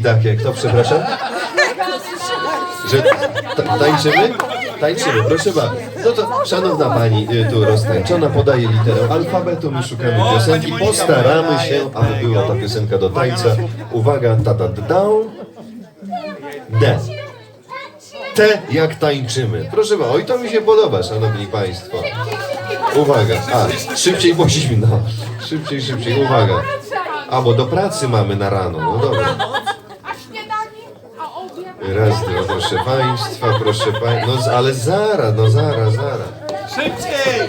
Takie, kto przepraszam? Że ta, tańczymy? Tańczymy, proszę bardzo. No to szanowna pani y, tu roztańczona podaje literę alfabetu, my szukamy piosenki, postaramy się, aby była ta piosenka do tańca. Uwaga, ta da da. D. T jak tańczymy. Proszę bardzo, oj to mi się podoba, szanowni państwo. Uwaga, a, szybciej bosimy, no. Szybciej, szybciej, uwaga. A, bo do pracy mamy na rano, no dobra. A śniadanie? A obiad? Raz, dwa, proszę państwa, proszę państwa, no ale zaraz, no zaraz, zaraz. Szybciej!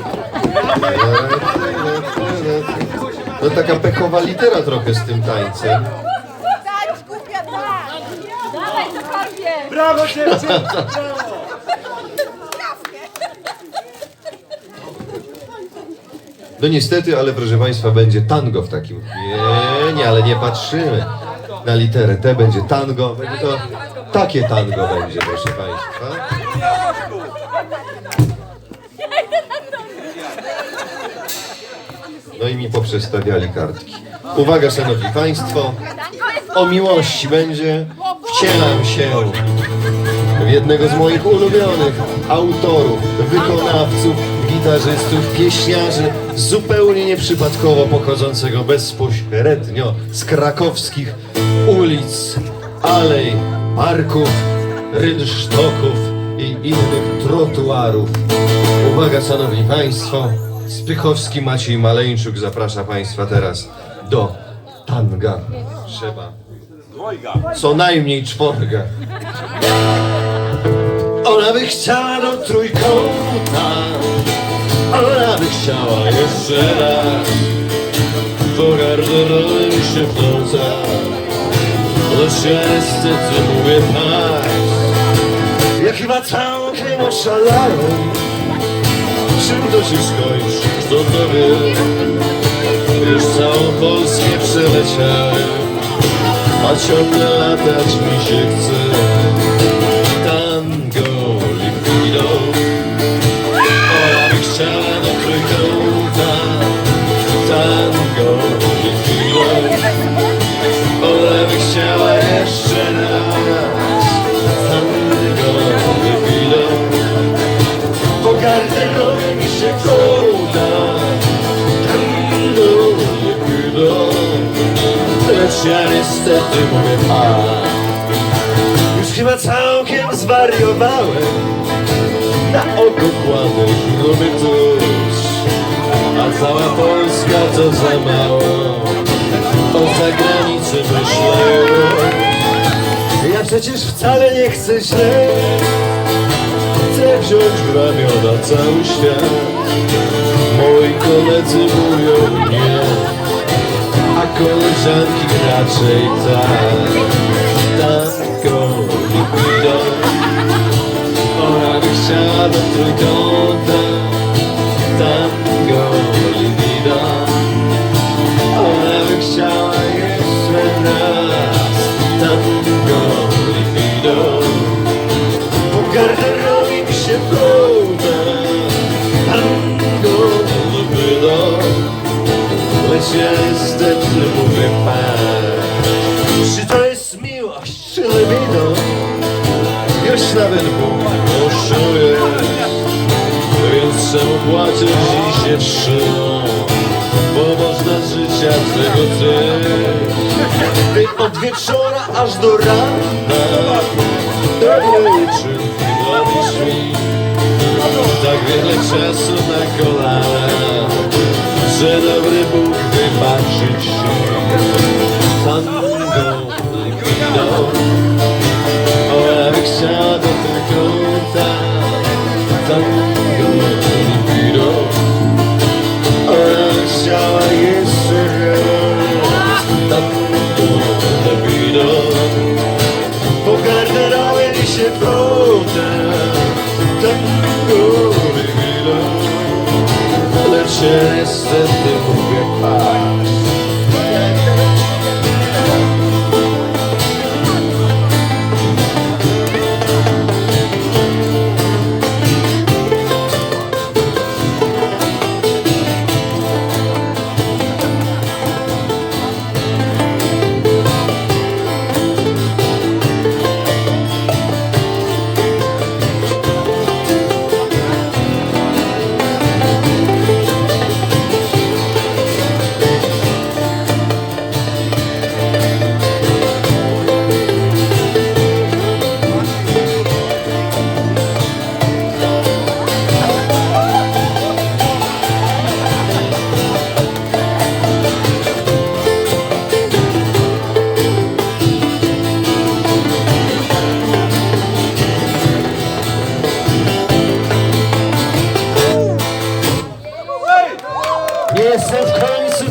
No taka pechowa litera trochę z tym tańcem. Dać, głupia, dać! Dawaj cokolwiek! Brawo dziewczyny! No niestety, ale proszę państwa, będzie tango w takim. Nie, nie, ale nie patrzymy na literę T, będzie tango, będzie to takie tango będzie, proszę państwa. No i mi poprzestawiali kartki. Uwaga, szanowni państwo, o miłości będzie wcielam się w jednego z moich ulubionych autorów, wykonawców, gitarzystów, pieśniarzy, zupełnie nieprzypadkowo pochodzącego bezpośrednio z krakowskich ulic, alej, parków, rynsztoków i innych trotuarów. Uwaga, szanowni państwo, Spychowski Maciej Maleńczuk zaprasza państwa teraz do tanga. Trzeba co najmniej czworga. Ona by chciała do trójkąta, ona by chciała jeszcze raz. Po garderobie mi się wtrąca, ja niestety mówię tak. Ja chyba całkiem oszalałem, czym to się skończy, kto to wie. Już całą Polskę przeleciałem. A ciągle latać mi się chce niestety mówię tak. Już chyba całkiem zwariowałem. Na oko kładę gruby A cała Polska to za mało. O zagranicy myślę. Ja przecież wcale nie chcę źle. Chcę wziąć w ramiona cały świat. Moi koledzy mówią nie. a koleżanki raczej tak. Tango liquido Ona by chciała do Bo można życia tego ty Ty od wieczora aż do rana Dobre uczynki robisz mi Tak wiele czasu na kolana że dobry Bóg wybaczy ci Tango liquido Następny mój wiek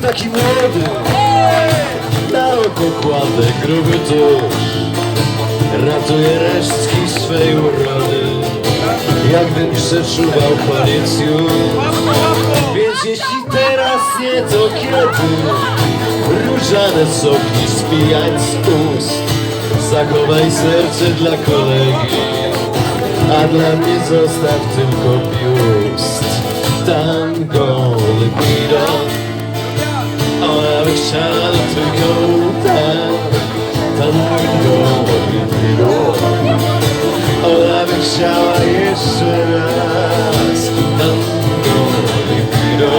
taki młody. Na oko kładę gruby tusz Ratuje resztki swej urody. Jakbym przeczuwał koniec już. Więc jeśli teraz nie to kiedy? Różane sopki spijać z ust. Zachowaj serce dla kolegi. A dla mnie zostaw tylko biust. Tango libido. Ona by chciała tylko tak Tango libido Ona by chciała jeszcze raz Tango libido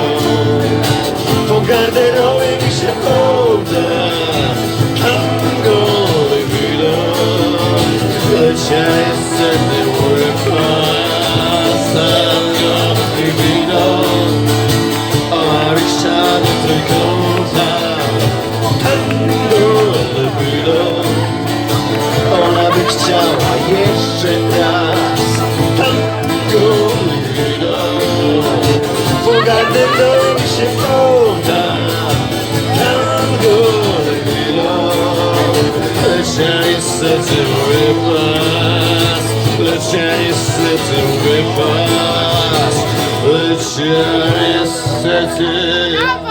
Po garderobie mi się poda Tango libido Lecz ja jeszcze ja niestety mówię pas Lecz ja niestety mówię pas Lecz ja niestety